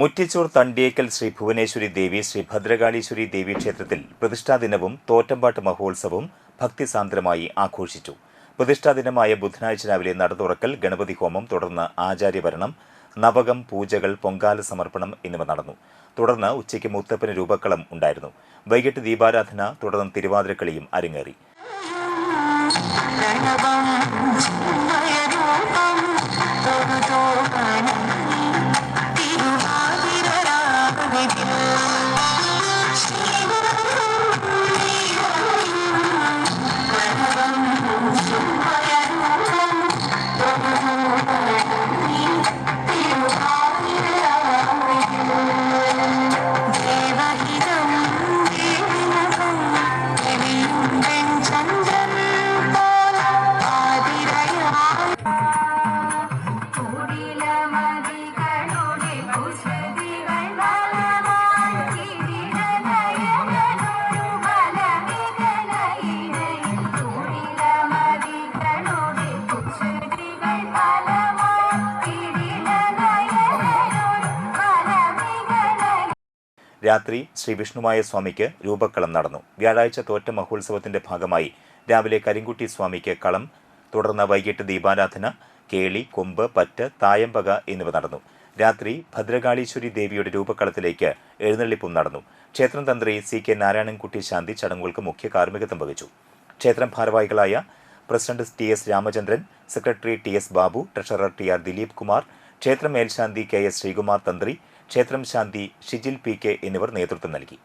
മുറ്റിച്ചൂർ തണ്ടിയേക്കൽ ശ്രീ ഭുവനേശ്വരി ദേവി ശ്രീ ഭദ്രകാളീശ്വരി ദേവി ക്ഷേത്രത്തിൽ പ്രതിഷ്ഠാദിനവും തോറ്റമ്പാട്ട് മഹോത്സവവും ഭക്തിസാന്ദ്രമായി ആഘോഷിച്ചു. പ്രതിഷ്ഠാദിനമായ ബുധനാഴ്ച രാവിലെ നട തുറക്കൽ ഗണപതി ഹോമം തുടർന്ന് ആചാര്യഭരണം നവകം പൂജകൾ പൊങ്കാല സമർപ്പണം എന്നിവ നടന്നു. തുടർന്ന് ഉച്ചയ്ക്ക് മുത്തപ്പന് രൂപക്കളം ഉണ്ടായിരുന്നു. വൈകിട്ട് ദീപാരാധന തുടർന്ന് തിരുവാതിരക്കളിയും അരങ്ങേറി. രാത്രി ശ്രീ വിഷ്ണുമായ സ്വാമിക്ക് രൂപക്കളം നടന്നു. വ്യാഴാഴ്ച തോറ്റ മഹോത്സവത്തിന്റെ ഭാഗമായി രാവിലെ കരിങ്കുട്ടി സ്വാമിക്ക് കളം തുടർന്ന് വൈകിട്ട് ദീപാരാധന കേളി കൊമ്പ് പറ്റ് തായമ്പക എന്നിവ നടന്നു. രാത്രി ഭദ്രകാളീശ്വരി ദേവിയുടെ രൂപക്കളത്തിലേക്ക് എഴുന്നള്ളിപ്പും നടന്നു. ക്ഷേത്രം തന്ത്രി സി കെ നാരായണൻകുട്ടി ശാന്തി ചടങ്ങുകൾക്ക് മുഖ്യ കാർമ്മികത്വം വഹിച്ചു. ക്ഷേത്രം ഭാരവാഹികളായ president T S Ramachandran secretary T S Babu treasurer T R Dileep Kumar ക്ഷേത്രം മേൽശാന്തി കെ എസ് ശ്രീകുമാർ തന്ത്രി ക്ഷേത്രം ശാന്തി ഷിജിൽ പി കെ എന്നിവർ നേതൃത്വം നൽകി.